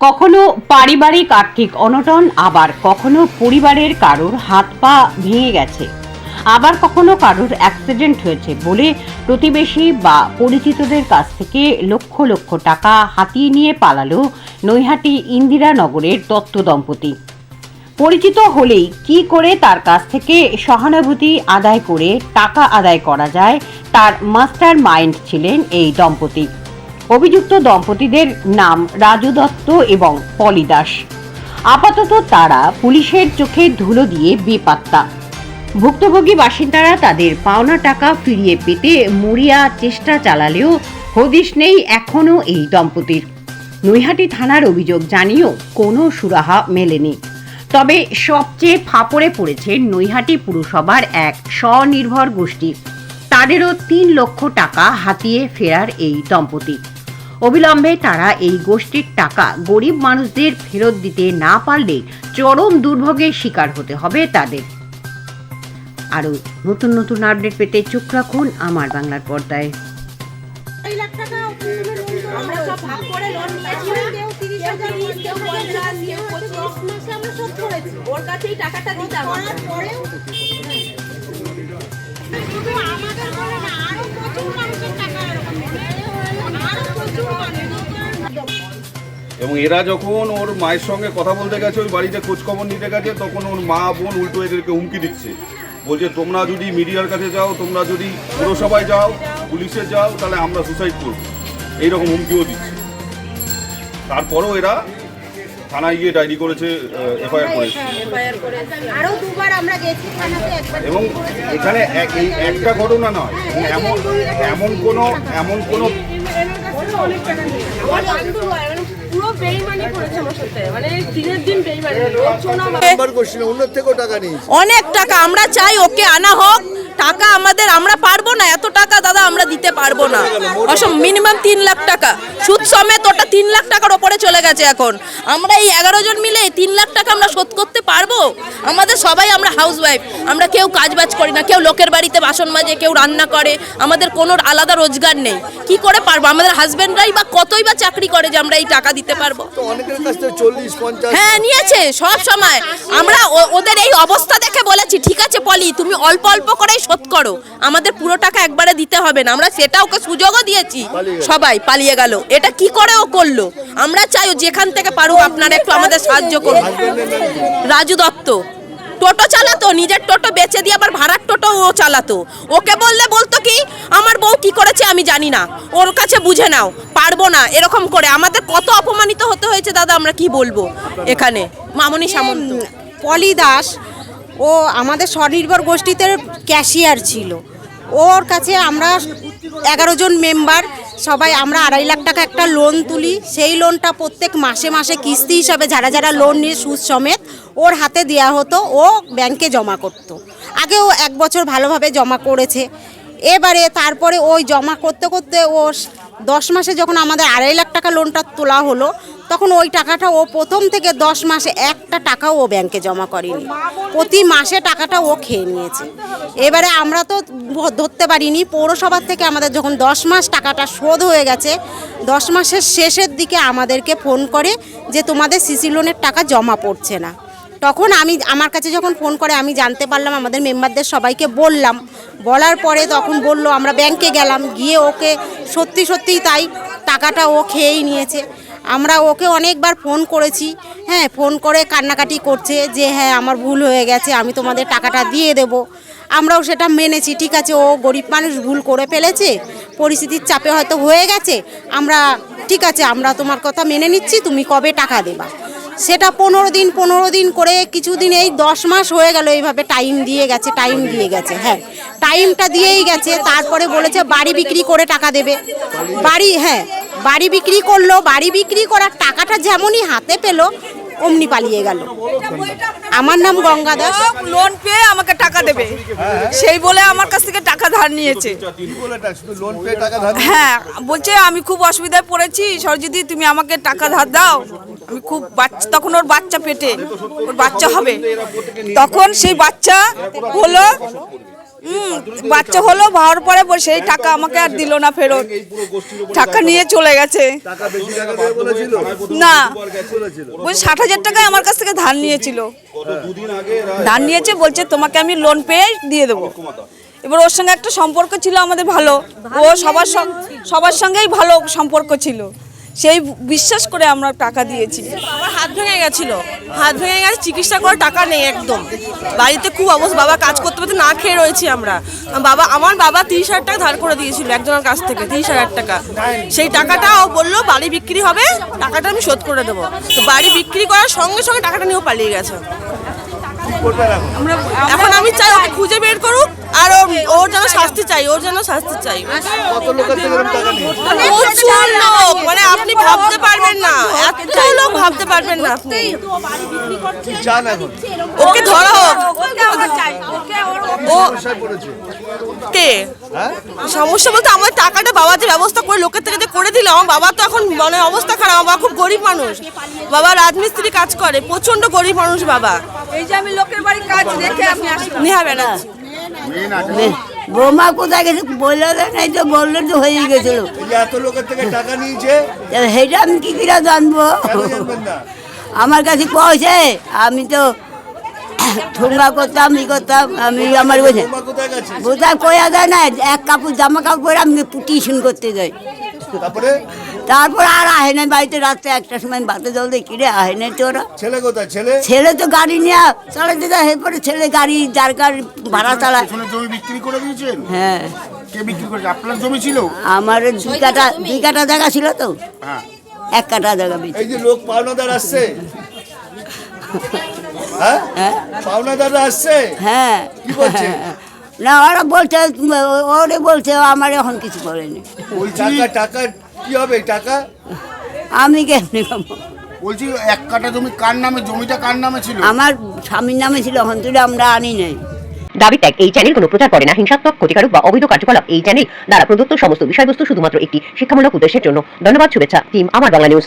কখনো পারিবারিক আর্থিক অনটন, আবার কখনো পরিবারের কারোর হাত পা ভেঙে গেছে। আবার কখনো কারোর অ্যাক্সিডেন্ট হয়েছে বলে প্রতিবেশী বা পরিচিতদের কাছ থেকে লক্ষ লক্ষ টাকা হাতিয়ে নিয়ে পালালো নৈহাটি ইন্দিরানগরের দত্ত দম্পতি। পরিচিত হলেই কি করে তার কাছ থেকে সহানুভূতি আদায় করে টাকা আদায় করা যায়, তার মাস্টার মাইন্ড ছিলেন এই দম্পতি। অভিযুক্ত দম্পতিদের নাম রাজু দত্ত এবং পলি দাস। আপাতত তারা পুলিশের চোখে ধুলো দিয়ে বেপাত্তা। ভুক্তভোগী বাসিন্দারা তাদের পাওনা টাকা ফিরিয়ে পেতে মরিয়া চেষ্টা চালালেও হদিশ নেই এখনও এই দম্পতির। নৈহাটি থানার অভিযোগ জানিয়েও কোনো সুরাহা মেলেনি। তবে সবচেয়ে ফাঁপড়ে পড়েছে নৈহাটি পুরসভার এক স্বনির্ভর গোষ্ঠী। তাদেরও তিন লক্ষ টাকা হাতিয়ে ফেরার এই দম্পতি। অবিলম্বে তারা এই গোষ্ঠীর টাকা গরিব মানুষদের ফেরত দিতে না পারলে চরম দুর্ভোগের শিকার হতে হবে তাদের। আরও নতুন নতুন আপডেট পেতে চোখ রাখুন আমার বাংলার পর্দায়। আড়াই লাখ টাকা আমরা সব ভাগ করে লোন কেউ তিরিশ হাজার কেউ পঞ্চাশ কেউ পঁচিশ। মাসে আমরা শোধ করেছি। ওর কাছেই টাকাটা দিতাম পরেও এবং এরা যখন ওর মায়ের সঙ্গে কথা বলতে গেছে ওই বাড়িতে খোঁজখবর নিতে গেছে তখন ওর মা বোন উল্টো এদেরকে হুমকি দিচ্ছে। বলছে তোমরা যদি মিডিয়ার কাছে যাও তোমরা যদি পুরসভায় যাও পুলিশে যাও তাহলে আমরা সুসাইড করব। এইরকম হুমকিও দিচ্ছে। তারপরেও এরা থানায় গিয়ে ডায়েরি করেছে এফআইআর করেছে। এবং এখানে একটা ঘটনা নয় এমন এমন কোনো এমন কোনো অনেক টাকা আমরা চাই ওকে আনা হোক। টাকা আমাদের আমরা পারব না এত টাকা দাদা আমরা দিতে পারব না। অসম মিনিমাম তিন লাখ টাকা। সুদ সমেত ওটা তিন লাখ টাকার ওপরে চলে গেছে এখন। আমরা এই এগারো জন মিলে এই তিন লাখ টাকা আমরা শোধ করতে পারব? আমাদের সবাই আমরা হাউস ওয়াইফ আমরা কেউ কাজ বাজ করি না কেউ লোকের বাড়িতে বাসন মাজে কেউ রান্না করে। আমাদের কোনো আলাদা রোজগার নেই। কি করে পারব? আমাদের হাজব্যান্ডরাই বা কতই বা চাকরি করে যে আমরা এই টাকা দিতে পারব? হ্যাঁ নিয়েছে সব সময়। আমরা ওদের এই অবস্থা দেখে বলেছি ঠিক আছে পলি তুমি অল্প অল্প করেই শোধ করো। আমাদের পুরো টাকা একবারে দিতে হবে না। আমরা সেটা ওকে সুযোগও দিয়েছি। সবাই পালিয়ে গেল। এটা কি করে ও করল? আমরা চাই ও যেখান থেকে পারুক আপনারা একটু আমাদের সাহায্য করুন। রাজু দত্ত টোটো চালাতো নিজের টোটো বেচে দিয়ে আবার ভাড়ার টোটো ও চালাতো। ওকে বললে বলতো কি আমার বউ কি করেছে আমি জানি না। ওর কাছে বুঝে নাও পারব না। এরকম করে। আমাদের কত অপমানিত হতে হয়েছে দাদা আমরা কি বলব এখানে? মামনি সামন্ত। পলি দাস ও আমাদের স্বনির্ভর গোষ্ঠীতে ক্যাশিয়ার ছিল। ওর কাছে আমরা এগারো জন মেম্বার, সবাই আমরা আড়াই লাখ টাকা একটা লোন তুলি। সেই লোনটা প্রত্যেক মাসে মাসে কিস্তি হিসাবে যারা যারা লোন নিয়ে সুদ সমেত ওর হাতে দেওয়া হতো, ও ব্যাংকে জমা করতো। ও এক বছর ভালোভাবে জমা করেছে। এবারে তারপরে ওই জমা করতে করতে ও দশ মাসে যখন আমাদের আড়াই লাখ টাকা লোনটা তোলা হলো, তখন ওই টাকাটা ও প্রথম থেকে দশ মাসে একটা টাকাও ও ব্যাংকে জমা করেনি। প্রতি মাসে টাকাটা ও খেয়ে নিয়েছে। এবারে আমরা তো ধরতে পারিনি, পৌরসভার থেকে আমাদের যখন দশ মাস টাকাটা শোধ হয়ে গেছে, দশ মাসের শেষের দিকে আমাদেরকে ফোন করে যে তোমাদের সিসি লোনের টাকা জমা পড়ছে না। তখন আমি, আমার কাছে যখন ফোন করে, আমি জানতে পারলাম, আমাদের মেম্বারদের সবাইকে বললাম। বলার পরে তখন বলল, আমরা ব্যাংকে গেলাম। গিয়ে ওকে, সত্যি সত্যিই তাই টাকাটা ও খেয়েই নিয়েছে। আমরা ওকে অনেকবার ফোন করেছি। হ্যাঁ ফোন করে কান্নাকাটি করছে যে হ্যাঁ আমার ভুল হয়ে গেছে, আমি তোমাদের টাকাটা দিয়ে দেব। আমরাও সেটা মেনেছি, ঠিক আছে, ও গরিব মানুষ, ভুল করে ফেলেছে, পরিস্থিতির চাপে হয়তো হয়ে গেছে। আমরা, ঠিক আছে, আমরা তোমার কথা মেনে নিচ্ছি, তুমি কবে টাকা দেবা? সেটা পনেরো দিন পনেরো দিন করে কিছুদিন এই দশ মাস হয়ে গেল এইভাবে টাইম দিয়ে গেছে টাইম দিয়ে গেছে হ্যাঁ। টাইমটা দিয়েই গেছে, তারপরে বলেছে বাড়ি বিক্রি করে টাকা দেবে। বাড়ি হ্যাঁ বাড়ি বিক্রি করল, বাড়ি বিক্রি করার টাকাটা যেমনই হাতে পেল অমনি পালিয়ে গেল। আমার নাম গঙ্গা দাস। লোন পেয়ে আমাকে টাকা দেবে। সেই বলে আমার কাছ থেকে টাকা ধার নিয়েছে। হ্যাঁ বলছে, আমি খুব অসুবিধায় পড়েছি। সরজিদি তুমি আমাকে টাকা ধার দাও। আমি খুব বাচ্চা তখন ওর বাচ্চা পেটে, ওর বাচ্চা হবে। তখন সেই বাচ্চা হলো বাচ্চা হলো হওয়ার পরে পরে সেই টাকা আমাকে আর দিল না ফেরত। টাকা নিয়ে চলে গেছে। টাকা বেশি টাকা দেবে বলেছিল? না। বলেছিল। ওই ষাট হাজার টাকা আমার কাছ থেকে ধার নিয়েছিল। ধার নিয়েছে বলছে তোমাকে আমি লোন পেয়ে দিয়ে দেবো। এবার ওর সঙ্গে একটা সম্পর্ক ছিল আমাদের ভালো। ও সবার সঙ্গে সবার সঙ্গেই ভালো সম্পর্ক ছিল। সেই বিশ্বাস করে আমরা টাকা দিয়েছি। আমার হাত ভেঙে গেছিল। হাত ভেঙে গেছে, চিকিৎসা করার টাকা নেই একদম। বাড়িতে খুব অবস্থা, বাবা কাজ করতে পারতে না খেয়ে রয়েছি আমরা। বাবা, আমার বাবা তিরিশ হাজার টাকা ধার করে দিয়েছিল একজনের কাছ থেকে, তিরিশ হাজার টাকা। সেই টাকাটা ও বলল, বাড়ি বিক্রি হবে, টাকাটা আমি শোধ করে দেবো। তো বাড়ি বিক্রি করার সঙ্গে সঙ্গে টাকাটা নিয়েও পালিয়ে গেছে। এখন আমি চাই ওকে খুঁজে বের করুক আর ওর- যেন শাস্তি চাই ওর যেন শাস্তি চাই। কত লোকের থেকে এরকম টাকা নিয়েছে প্রচুর লোক মানে আপনি ভাবতে পারবেন না এত লোক ভাবতে পারবেন না আপনি। ওকে ধরা। হোক ও কে? হ্যাঁ? সমস্যা বলতে আমার টাকাটা বাবা যে ব্যবস্থা করে লোকের থেকে যে করে দিল আমার বাবা তো এখন মানে অবস্থা খারাপ আমার বাবা খুব গরিব মানুষ। বাবা রাজমিস্ত্রি কাজ করে প্রচণ্ড গরিব মানুষ বাবা। এই যে আমি লোকের বাড়ি কাজ দেখে আমি আসি নেহা বৌমা কোথায় গেছে বলল নাই তো বলল তো হয়ে গেছিল। এত লোকের থেকে টাকা নিয়েছে? সেটা আমি কি করে জানব? আমার কাছে পয়সা আমি তো ঠুঙ্গা করতাম ই করতাম আমি আমার গেছে? বোধহয় কোয়া যায় না এক কাপড় জামা কাপড় পরে আমি টিউশন করতে যাই। তারপরে আর আহে নাই বাড়িতে রাত্রে একটা সময় বাতে জল দিয়ে কিরে আহে নাই তো ওরা ছেলে কোথায় ছেলে? ছেলে তো গাড়ি নিয়ে চালাতে যায় এরপরে ছেলে গাড়ি যার গাড়ি ভাড়া চালায়। জমি বিক্রি করে দিয়েছেন? হ্যাঁ। কে বিক্রি করেছে? আপনার জমি ছিল? আমার দুই কাটা দুই কাটা জায়গা ছিল তো? হ্যাঁ। এক কাটা জায়গা এই যে লোক পাওনাদার আসছে। হ্যাঁ? হ্যাঁ। আসছে? হ্যাঁ। কি বলছে? না ওরা বলছে ওরে বলছে ও আমার এখন কিছু করেনি। টাকা কি হবে টাকা? আমি কেমনি বলছি এক কাটা জমি কার নামে জমিটা কার নামে ছিল? আমার স্বামীর নামে ছিল এখন আমরা আনি নাই। দাবি ত্যাগ এই চ্যানেল কোনো প্রচার করে না হিংসাত্মক ক্ষতিকারক বা অবৈধ কার্যকলাপ। এই চ্যানেল দ্বারা প্রদত্ত সমস্ত বিষয়বস্তু শুধুমাত্র একটি শিক্ষামূলক উদ্দেশ্যের জন্য। ধন্যবাদ শুভেচ্ছা টিম আমার বাংলা নিউজ